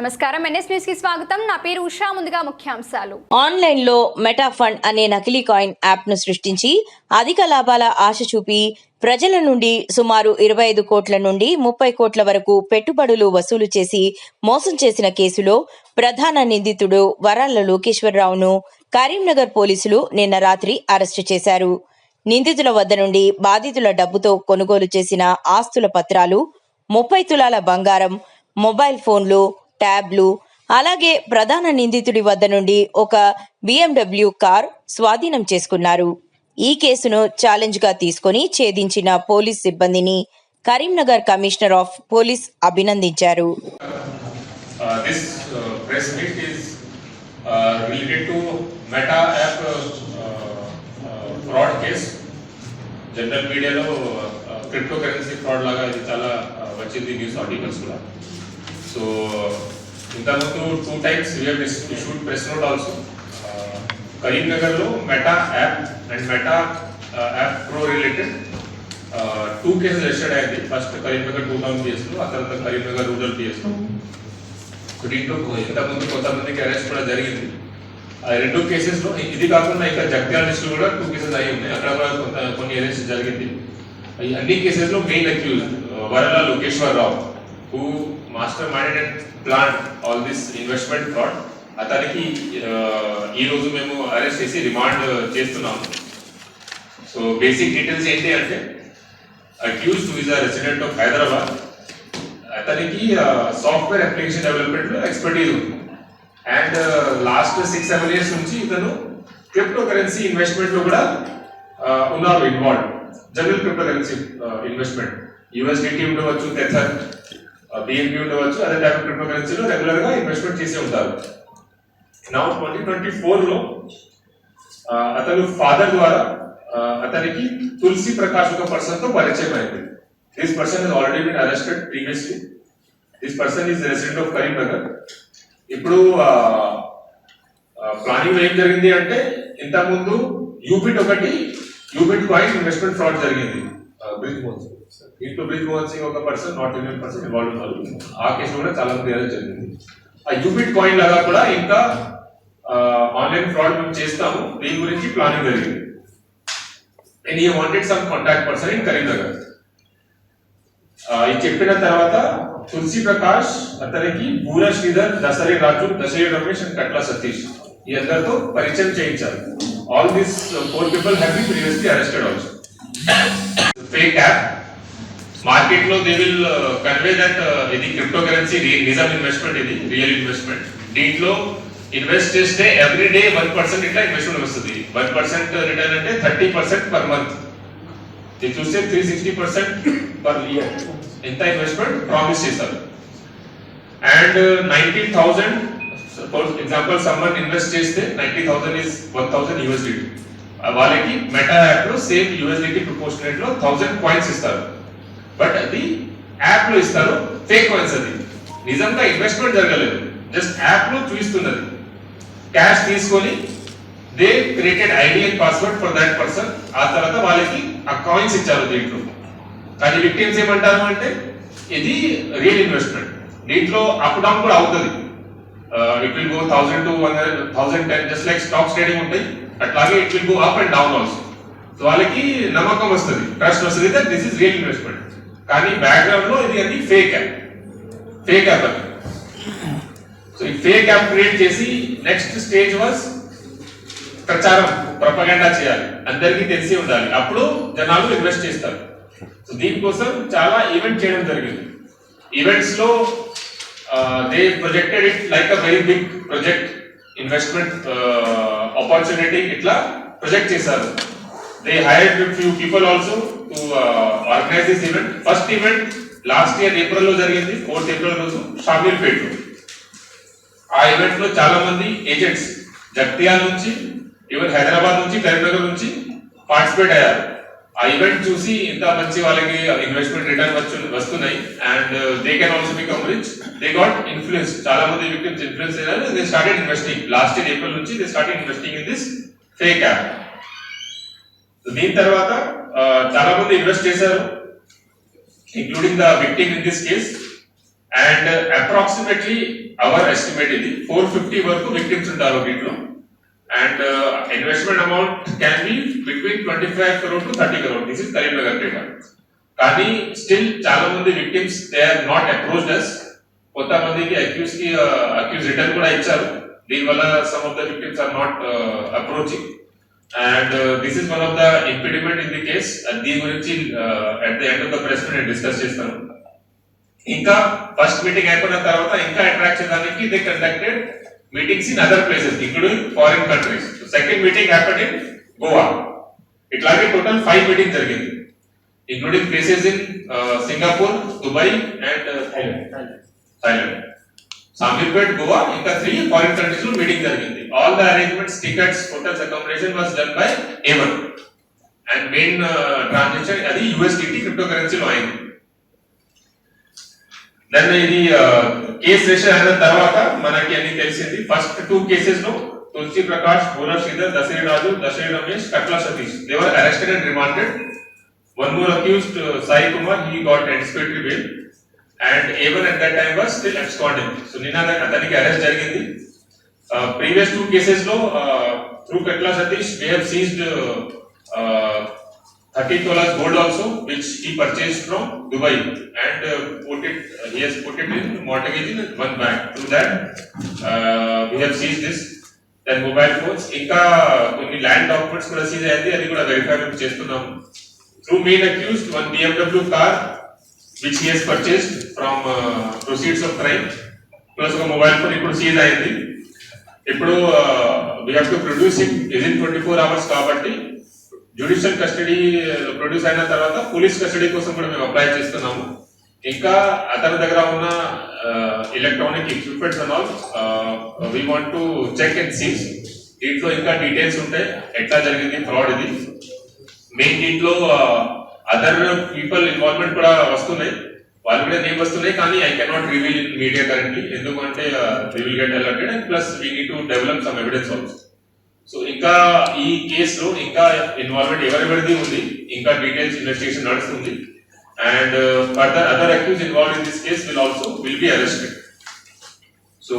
నమస్కారం. ఎన్ఎస్ న్యూస్కి స్వాగతం. నా పేరు ఉషా. ముందుగా ముఖ్యాంశాలు. ఆన్లైన్లో మెటాఫండ్ అనే నకిలీ కాయిన్ యాప్ను సృష్టించి అధిక లాభాల ఆశ చూపి ప్రజల నుండి సుమారు ఇరవై ఐదు కోట్ల నుండి ముప్పై కోట్ల వరకు పెట్టుబడులు వసూలు చేసి మోసం చేసిన కేసులో ప్రధాన నిందితుడు వరాల లోకేశ్వరరావును కరీంనగర్ పోలీసులు నిన్న రాత్రి అరెస్టు చేశారు. నిందితుల వద్ద నుండి బాధితుల డబ్బుతో కొనుగోలు చేసిన ఆస్తుల పత్రాలు ముప్పై తులాల బంగారం మొబైల్ ఫోన్లు ట్యాబ్లు అలాగే ప్రధాన నిందితుడి వద్ద నుండి ఒక బిఎండబ్ల్యూ కార్ స్వాధీనం చేసుకున్నారు. ఈ కేసును ఛాలెంజ్గా తీసుకొని ఛేదించిన పోలీస్ సిబ్బందిని కరీంనగర్ కమిషనర్ ఆఫ్ పోలీస్ అభినందించారు. జనరల్ మీడియాలో క్రిప్టో కరెన్సీ ఫ్రాడ్ లాగా ఇది చాలా వచ్చింది న్యూస్ ఆర్టికల్స్ కూడా. సో ఇంతకుముందు two times issued press note also కరీంనగర్లో Meta app and Meta app pro related two cases registered అయింది ఫస్ట్ కరీంనగర్ టూ టౌన్ పిఎస్లో ఆ తర్వాత కరీంనగర్ రూరల్ పిఎస్లో సో దీంట్లో ఇంతకుముందు కొంతమందికి అరెస్ట్ కూడా జరిగింది. ఆ రెండు కేసెస్లో ఇది కాకుండా ఇంకా జగ్త్యాల లిస్ట్ కూడా టూ కేసెస్ అయి ఉన్నాయి. అక్కడ కూడా కొంత కొన్ని అరెస్ట్ జరిగింది. ఈ అన్ని కేసెస్లో main accused Varala Lokeshwar Rao who master mind and plan all this investment fraud అతనికి ఈ రోజు మేము అరెస్ట్ చేసి రిమాండ్ చేస్తున్నాము సో బేసిక్ డీటెయిల్స్ ఏంటి అంటే accuse who is a resident of Hyderabad అతనికి సాఫ్ట్వేర్ అప్లికేషన్ డెవలప్మెంట్లో ఎక్స్పర్టీజ్ ఉంది. And last six seven years నుంచి ఇతను క్రిప్టో కరెన్సీ ఇన్వెస్ట్మెంట్లో కూడా ఉన్నారు involve general crypto currency investment USDT ఉండవచ్చు టెథర్ బిఎన్పి ఉండవచ్చు అదే టైప్ క్రిప్టో కరెన్సీలో రెగ్యులర్గా ఇన్వెస్ట్మెంట్ చేసే ఉంటారు. నవ్ ట్వంటీ ట్వంటీ ఫోర్లో అతను ఫాదర్ ద్వారా అతనికి తులసి ప్రకాష్ ఒక పర్సన్తో పరిచయం అయింది. This person is already been arrested previously this person is resident of Karimnagar ఇప్పుడు ప్లానింగ్ ఏం జరిగింది అంటే ఇంతకుముందు యూబిట్ ఒకటి యూబిట్ కాయిన్ ఇన్వెస్ట్మెంట్ ఫ్రాడ్ జరిగింది. బ్రిజ్ మోహన్ సింగ్ ఇంట్లో బ్రిజ్ మోహన్ సింగ్ ఒక person not Indian person involve ఉన్నారు ఆ కేసు కూడా చాలా మంది అరెస్ట్ జరిగింది ఆ యూబిట్ కాయిన్ లాగా కూడా ఇంకా ఆన్లైన్ ఫ్రాడ్ మేము చేస్తాము దీని గురించి ప్లానింగ్ జరిగింది అండ్ ఈ wanted some contact person in Karimnagar ఆ, ఇది చెప్పిన తర్వాత తులసి ప్రకాష్ అతనికి బూర శ్రీధర్ దసరి రాజు దసరి రమేష్ అండ్ కట్ల సతీష్ ఈ అందరితో పరిచయం చేయించారు all this four people have been previously arrested also fake app మార్కెట్లో దే విల్ కన్వే దట్ ఇది క్రిప్టో కరెన్సీ నిజం ఇన్వెస్ట్మెంట్ ఇది రియల్ ఇన్వెస్ట్మెంట్ దీంట్లో ఇన్వెస్ట్ చేస్తే ఎవ్రీ డే వన్ పర్సెంట్ ఇట్లా ఇన్వెస్ట్మెంట్ వస్తుంది. వన్ పర్సెంట్ రిటర్న్ అంటే థర్టీ పర్సెంట్ పర్ మంత్ ఇది చూస్తే three sixty percent per year ఎంత ఇన్వెస్ట్మెంట్ ప్రామిస్ చేస్తారు. And nineteen thousand suppose example someone invest చేస్తే ninety thousand is one thousand USD వాళ్ళకి Meta యాప్లో సేమ్ యూఎస్డిటీ ప్రపోర్షనేట్లో థౌసండ్ కాయిన్స్ ఇస్తారు. బట్ అది యాప్లో ఇస్తారు ఫేక్ కాయిన్స్ అది. నిజంగా ఇన్వెస్ట్మెంట్ జరగలేదు. జస్ట్ యాప్లో చూపిస్తున్నది. క్యాష్ తీసుకొని they created ID and password for that person ఆ తర్వాత వాళ్ళకి ఆ కాయిన్స్ ఇచ్చారు దీంట్లో. కానీ విక్టిమ్స్ ఏమంటారు అంటే ఇది రియల్ ఇన్వెస్ట్మెంట్ దీంట్లో అప్ డౌన్ కూడా అవుతుంది. It will go thousand to one thousand ten just like stocks trading ఉంటాయి. అట్లాగే it will go up and down also so వాళ్ళకి నమ్మకం వస్తుంది ట్రస్ట్ వస్తుంది that this is real investment కానీ బ్యాక్గ్రౌండ్లో ఇది అది ఫేక్ యాప్ ఫేక్ యాప్ అది. సో ఈ ఫేక్ యాప్ క్రియేట్ చేసి నెక్స్ట్ స్టేజ్ వాజ్ ప్రచారం ప్రపగండా చేయాలి. అందరికీ తెలిసి ఉండాలి. అప్పుడు జనాలు ఇన్వెస్ట్ చేస్తారు. సో దీనికోసం చాలా ఈవెంట్ చేయడం జరిగింది. ఈవెంట్స్లో they projected it like a very big project investment opportunity ఇట్లా ప్రొజెక్ట్ చేశారు. They hired few people also to organize this event first event last year ఏప్రిల్లో జరిగింది. ఫోర్త్ ఏప్రిల్ రోజు షామీర్పేట్ ఆ ఈవెంట్లో చాలా మంది ఏజెంట్స్ జగ్తియాల నుంచి ఈవెన్ హైదరాబాద్ నుంచి కరీంనగర్ నుంచి పార్టిసిపేట్ అయ్యారు. ఆ ఈవెంట్ చూసి ఇంత మంచి వాళ్ళకి ఇన్వెస్ట్మెంట్ రిటర్న్ వచ్చు వస్తున్నాయి. And they can also become rich they got influence చాలా మంది విక్టిమ్స్ ఇన్ఫ్లుయెన్స్ అయ్యారు they started investing last year April నుంచి they started investing in this fake app దీని తర్వాత చాలా మంది ఇన్వెస్ట్ చేశారు. Including the victim in this case and approximately our estimate ఇది. ఫోర్ ఫిఫ్టీ వరకు విక్టిమ్స్ ఉంటారు వీటిలో. And investment amount can be between twenty five crore to thirty crore this is Karimnagar data కానీ స్టిల్ చాలా మంది victims they are not approached us కొంతమందికి అక్యూస్కి accused return కూడా ఇచ్చారు. దీనివల్ల some of the victims are not approaching and this is one of the impediment in the case దీని గురించి at the end of the press నేను discuss చేస్తాను. ఇంకా ఫస్ట్ మీటింగ్ అయిపోయిన తర్వాత ఇంకా అట్రాక్ట్ చేయడానికి they conducted meetings in other places including foreign countries second meeting happen in Goa ఇట్లాగే టోటల్ ఫైవ్ మీటింగ్ జరిగింది. Including places in Singapore Dubai and Thailand Shamirpet Goa ఇంకా త్రీ ఫారిన్ కంట్రీస్లో meeting జరిగింది. All the arrangements tickets hotels accommodation was done by A one and main transaction అది USDT crypto కరెన్సీలో అయింది. దాన్ని ఇది case register అయిన తర్వాత మనకి అన్ని తెలిసింది. ఫస్ట్ టూ కేసెస్లో Tulasi Prakash Boora Sridhar Dasari Raju Dasari Ramesh Katla Satish. They were arrested and remanded one more accused Sai Kumar he got anticipatory bail and A one at that time was still absconding so నిన్న అతనికి arrest జరిగింది. Previous two కేసెస్లో through Katla Satish they have seized thirty tolas gold also which he purchased from Dubai and uh, put it uh, he has put it in mortgage in one bank through that uh, we have seized this then mobile phones ఇంకా కొన్ని land documents కూడా seize అయింది అది కూడా verify చేస్తున్నాం through main accused one BMW car which he has purchased from uh, proceeds of crime plus ఒక mobile phone ఇప్పుడు seize అయింది ఇప్పుడు we have to produce it within twenty four hours కాబట్టి జ్యుడిషియల్ కస్టడీ ప్రొడ్యూస్ అయిన తర్వాత police custody కోసం కూడా మేము అప్లై చేస్తున్నాము. ఇంకా అతని దగ్గర ఉన్న electronic equipments and all we want to check and seize దీంట్లో ఇంకా డీటెయిల్స్ ఉంటాయి ఎట్లా జరిగింది ఫ్రాడ్ ఇది. మెయిన్ దీంట్లో అదర్ పీపుల్ ఇన్వాల్వ్మెంట్ కూడా వస్తున్నాయి. వాళ్ళు కూడా నేమ్ వస్తున్నాయి కానీ I cannot reveal media currently ఎందుకంటే reveal get alerted and plus we need to develop some evidence also so ఇంకా ఈ కేసులో ఇంకా ఇన్వాల్వ్మెంట్ ఎవరెవరిది ఉంది. ఇంకా డీటెయిల్స్ ఇన్వెస్టిగేషన్ నడుస్తుంది. And further other accused involve in this case will also will be arrested so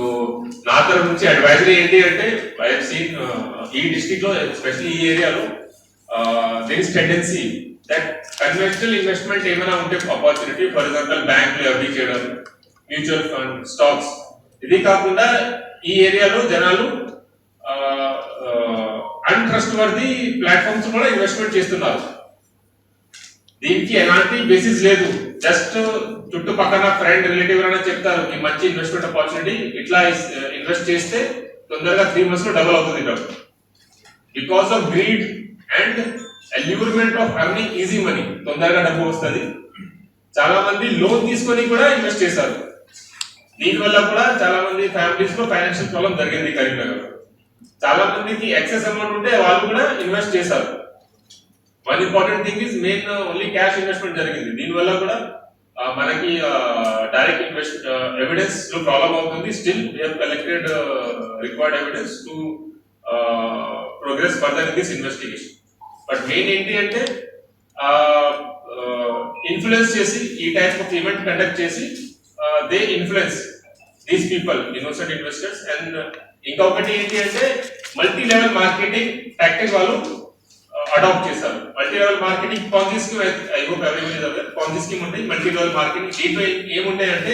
నా తరఫు నుంచి అడ్వైజరీ ఏంటి అంటే ఐ సీన్ uh, ఈ డిస్టిక్లో ఎస్పెషల్లీ ఈ ఏరియాలో there is tendency that conventional investment ఏమైనా ఉంటే ఆపర్చునిటీ ఫర్ ఎగ్జాంపుల్ బ్యాంకులు ఎఫ్డీ చేయడం మ్యూచువల్ ఫండ్ స్టాక్స్ ఇది కాకుండా ఈ ఏరియాలో జనాలు అన్ట్రస్ట్ వర్ది ప్లాట్ఫామ్స్ కూడా ఇన్వెస్ట్మెంట్ చేస్తున్నారు. దీనికి ఎలాంటి బేసిస్ లేదు. జస్ట్ చుట్టుపక్కల ఫ్రెండ్ రిలేటివ్ అయినా చెప్తారు ఈ మంచి ఇన్వెస్ట్మెంట్ ఆపర్చునిటీ ఇట్లా ఇన్వెస్ట్ చేస్తే తొందరగా త్రీ మంత్స్లో డబుల్ అవుతుంది డబ్బు because of greed and allurement of earning easy money తొందరగా డబ్బు వస్తుంది. చాలా మంది లోన్ తీసుకొని కూడా ఇన్వెస్ట్ చేశారు. దీనివల్ల కూడా చాలా మంది ఫ్యామిలీస్లో ఫైనాన్షియల్ ప్రాబ్లం జరిగింది కరీంనగర్ చాలా మందికి ఎక్సెస్ అమౌంట్ ఉంటే వాళ్ళు కూడా ఇన్వెస్ట్ చేశారు. One important thing is main only cash investment జరిగింది. దీనివల్ల కూడా uh, మనకి డైరెక్ట్ ఇన్వెస్ట్ ఎవిడెన్స్లో ప్రాబ్లం అవుతుంది. Still we collected required evidence to progress further in this investigation but main ఏంటి అంటే uh, uh, ఇన్ఫ్లుయెన్స్ చేసి ఈ టైప్ ఆఫ్ ఈవెంట్ కండక్ట్ చేసి they influence these people innocent investors and ఇంకొకటి ఏంటి అంటే మల్టీ లెవెల్ మార్కెటింగ్ టాక్టిక్ వాళ్ళు adopt చేశారు. Multi level marketing Ponzi scheme I hope every Ponzi scheme ఉంటాయి మల్టీ లెవెల్ మార్కెటింగ్ దీంట్లో ఏముంటాయి అంటే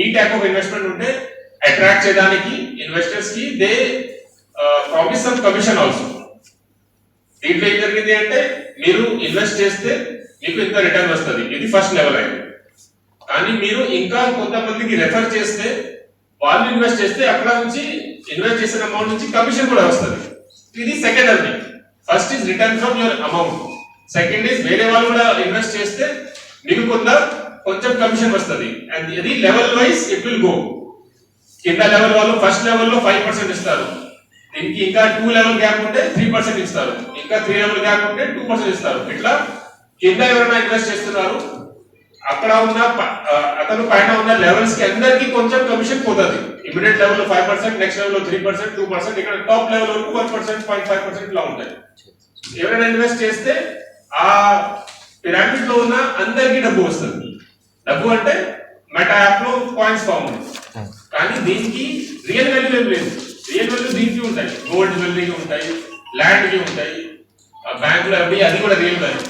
ఈ టైప్ ఆఫ్ ఇన్వెస్ట్మెంట్ ఉంటే అట్రాక్ట్ చేయడానికి ఇన్వెస్టర్స్కి they promise some commission also దీంట్లో ఏం జరిగింది అంటే మీరు ఇన్వెస్ట్ చేస్తే మీకు ఇంత రిటర్న్ వస్తుంది. ఇది ఫస్ట్ లెవెల్ అయింది కానీ మీరు ఇంకా కొంతమందికి రెఫర్ చేస్తే వాళ్ళు ఇన్వెస్ట్ చేస్తే అక్కడ నుంచి ఇన్వెస్ట్ చేసిన అమౌంట్ నుంచి కమిషన్ కూడా వస్తుంది. ఇది second earning first is return from your amount second is వేరే వాళ్ళు కూడా ఇన్వెస్ట్ చేస్తే మీకు కొంత కొంచెం కమిషన్ వస్తుంది. అండ్ ఇది level wise it will go కింద లెవెల్ వాళ్ళు ఫస్ట్ లెవెల్లో ఫైవ్ పర్సెంట్ ఇస్తారు. దీనికి ఇంకా టూ లెవెల్ గ్యాప్ ఉంటే త్రీ పర్సెంట్ ఇస్తారు. ఇంకా త్రీ లెవెల్ గ్యాప్ ఉంటే టూ పర్సెంట్ ఇస్తారు. ఇట్లా కింద ఎవరైనా ఇన్వెస్ట్ చేస్తున్నారు అక్కడ ఉన్న అతను పైన ఉన్న లెవెల్స్కి అందరికి కొంచెం కమిషన్ పోతుంది. ఇమీడియట్ లెవెల్లో ఫైవ్ పర్సెంట్ నెక్స్ట్ లెవెల్లో త్రీ పర్సెంట్ టూ పర్సెంట్ ఇక్కడ టాప్ లెవెల్ వరకు one percent point five percent ఇలా ఉంటాయి. ఎవరైనా ఇన్వెస్ట్ చేస్తే ఆ పిరామిడ్లో ఉన్న అందరికీ డబ్బు వస్తుంది. డబ్బు అంటే మెటా యాప్లో కాయిన్స్ ఫామ్ కానీ దీనికి రియల్ వాల్యూ లేదు. రియల్ వాల్యూ దీనికి ఉంటాయి. గోల్డ్ జ్యువెలరీకి ఉంటాయి ల్యాండ్కి ఉంటాయి బ్యాంకులో అవి అది కూడా real value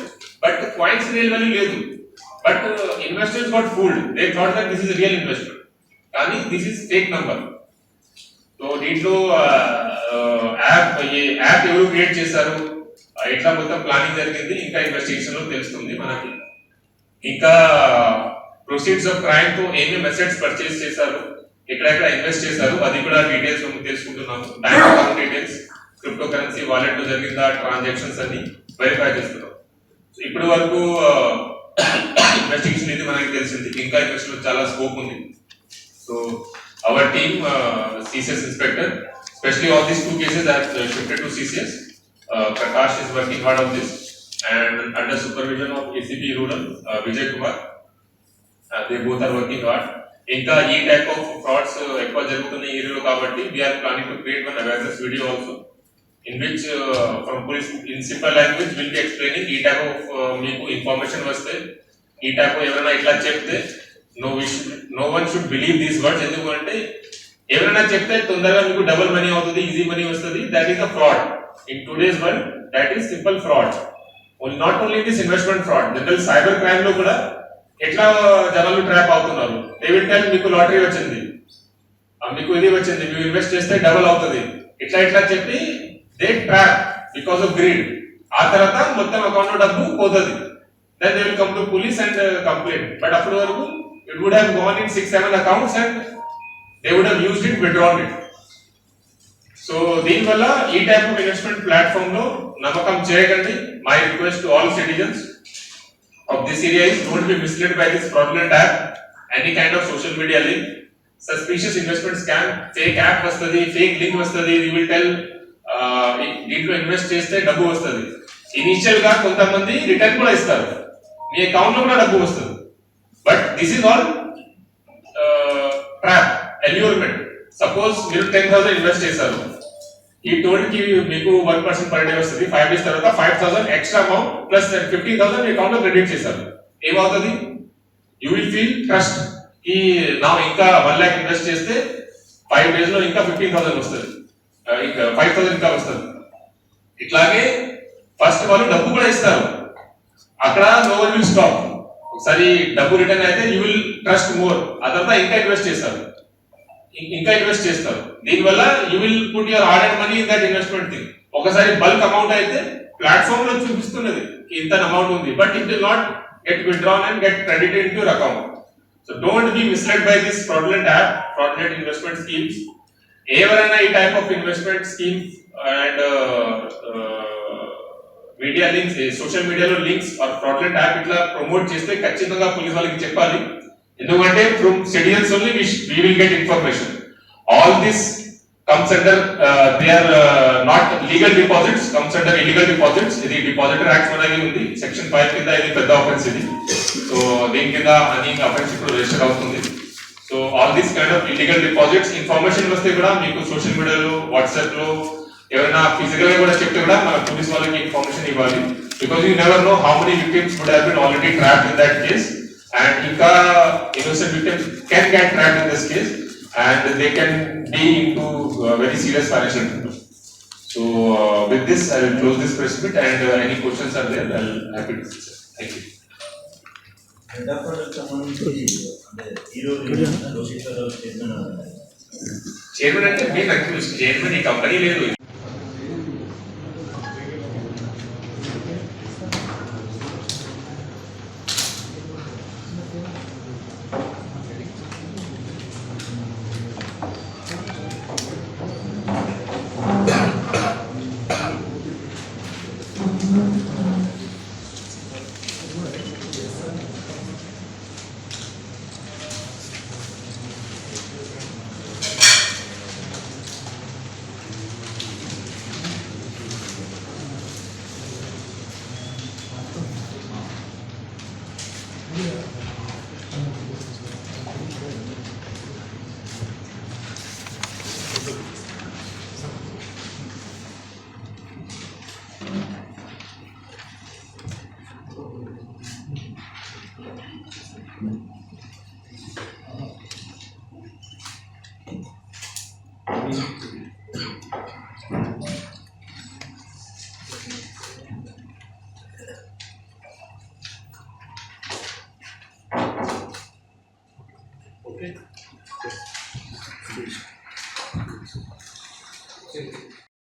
but coins real value లేదు. But investors got fooled they thought that this is real investment కానీ this is fake number so దీంట్లో uh, uh, యాప్ ఈ యాప్ ఎవరు క్రియేట్ చేశారు? ఎట్లా మొత్తం ప్లానింగ్ జరిగింది? ఇంకా ఇన్వెస్టిగేషన్లో తెలుస్తుంది మనకి. ఇంకా ప్రొసీడ్స్ ఆఫ్ క్రైమ్తో ఏమేమి అసెట్స్ పర్చేస్ చేశారు? ఎక్కడెక్కడ ఇన్వెస్ట్ చేశారు? అది కూడా details తెలుసుకుంటున్నాము. Bank account details crypto currency వాలెట్లో జరిగిందా ట్రాన్సాక్షన్స్ అన్ని వెరిఫై చేస్తున్నాం ఇప్పుడు ఇప్పటి వరకు uh, ఇన్వెస్టిగేషన్ ఇది మనకి తెలిసింది ఇంకా ఇన్వెస్టిగేషన్ చాలా స్కోప్ ఉంది So our team, uh, CCS inspector, especially all these two cases that uh, shifted to CCS. Uh, Prakash is working hard on this and under supervision of ACP Rural, uh, Vijay Kumar. Uh, they both are working hard. ఇంకా ఈ type of frauds ఎక్కువ జరుగుతున్న ఏరియాలో కాబట్టి we are planning to create one awareness video also in which uh, from in simple language will be ఈ type of మీకు information వస్తే ఈ టైప్ ఎవరైనా ఇట్లా చెప్తే no wish no one should believe these words ఎందుకంటే ఎవరైనా చెప్తే తొందరగా మీకు డబుల్ మనీ అవుతుంది ఈజీ మనీ వస్తుంది. That is a fraud in today's one that is simple fraud not only this investment fraud general cyber క్రైమ్లో కూడా ఎట్లా జనాలు ట్రాప్ అవుతున్నారు? దే విల్ మీకు లాటరీ వచ్చింది. మీకు ఇది వచ్చింది మీరు ఇన్వెస్ట్ చేస్తే డబుల్ అవుతుంది. ఇట్లా ఇట్లా చెప్పి they trap because of greed ఆ తర్వాత మొత్తం అకౌంట్లో డబ్బు పోతుంది. Then they will come to police and complaint but అప్పటి వరకు it would have gone in six seven accounts and they would have used it withdrawn it so దీనివల్ల ఈ టైప్ ఆఫ్ ఇన్వెస్ట్మెంట్ ప్లాట్ఫామ్లో నమ్మకం చేయకండి. My request to all citizens of this area is don't be misled by this fraudulent app any kind of social media link suspicious investment scam fake app వస్తుంది fake link వస్తుంది you will tell దీంట్లో invest చేస్తే డబ్బు వస్తుంది. ఇనిషియల్గా కొంతమంది return కూడా ఇస్తారు. మీ అకౌంట్లో కూడా డబ్బు వస్తుంది. But this is all trap allurement suppose మీరు టెన్ థౌసండ్ ఇన్వెస్ట్ చేశారు. ఈ టోల్కి మీకు వన్ పర్సెంట్ పర్ డే వస్తుంది. ఫైవ్ డేస్ తర్వాత five thousand extra amount plus fifteen thousand మీ అకౌంట్లో క్రెడిట్ చేశారు. ఏమవుతుంది? యూ విల్ ఫీల్ ట్రస్ట్ ఈ నా ఇంకా వన్ ల్యాక్ ఇన్వెస్ట్ చేస్తే ఫైవ్ డేస్లో ఇంకా ఫిఫ్టీన్ థౌసండ్ వస్తుంది. ఫైవ్ థౌసండ్ కా వస్తుంది. ఇట్లాగే ఫస్ట్ వాళ్ళు డబ్బు కూడా ఇస్తారు. అక్కడ నో విల్ స్టాప్ ఒకసారి డబ్బు రిటర్న్ అయితే యూ విల్ ట్రస్ట్ మోర్ ఆ తర్వాత ఇంకా ఇన్వెస్ట్ చేస్తారు. ఇంకా ఇన్వెస్ట్ చేస్తారు. దీనివల్ల you will put your order money in that investment thing ఒకసారి బల్క్ అమౌంట్ అయితే ప్లాట్ఫామ్లో చూపిస్తున్నది. ఇంత అమౌంట్ ఉంది. But it will not get withdrawn and get credit in your account so don't be misled by this fraudulent app fraudulent investment schemes ఎవరైనా ఈ type of investment scheme and media links social మీడియాలో links are fraudulent app ఇట్లా promote చేస్తే ఖచ్చితంగా police వాళ్ళకి చెప్పాలి. ఎందుకంటే from citizens only we will get information all this comes under they are not legal deposits comes under illegal deposits ఇది depositor act మనకి ఉంది. సెక్షన్ ఫైవ్ కింద ఇది పెద్ద ఆఫెన్స్ ఇది. సో దీని కింద అని అఫెన్స్ ఇప్పుడు రిజిస్టర్ అవుతుంది. So all this kind of illegal deposits information వస్తే కూడా మీకు సోషల్ మీడియాలో వాట్సాప్ లో ఎవరైనా ఫిజికల్ గా కూడా చెప్తే కూడా మన పోలీస్ వాళ్ళకి ఇన్ఫర్మేషన్ ఇవ్వాలి because you never know how many victims would have been already trapped in that case and ఇంకా innocent victims can get trapped in this case and they can be into uh, very serious financial trouble. So uh, with this, I will close this press meet and uh, any questions are there, I'll happy to answer. Thank you. Chairman అంటే మీకు accuse chairman ఈ company లేదు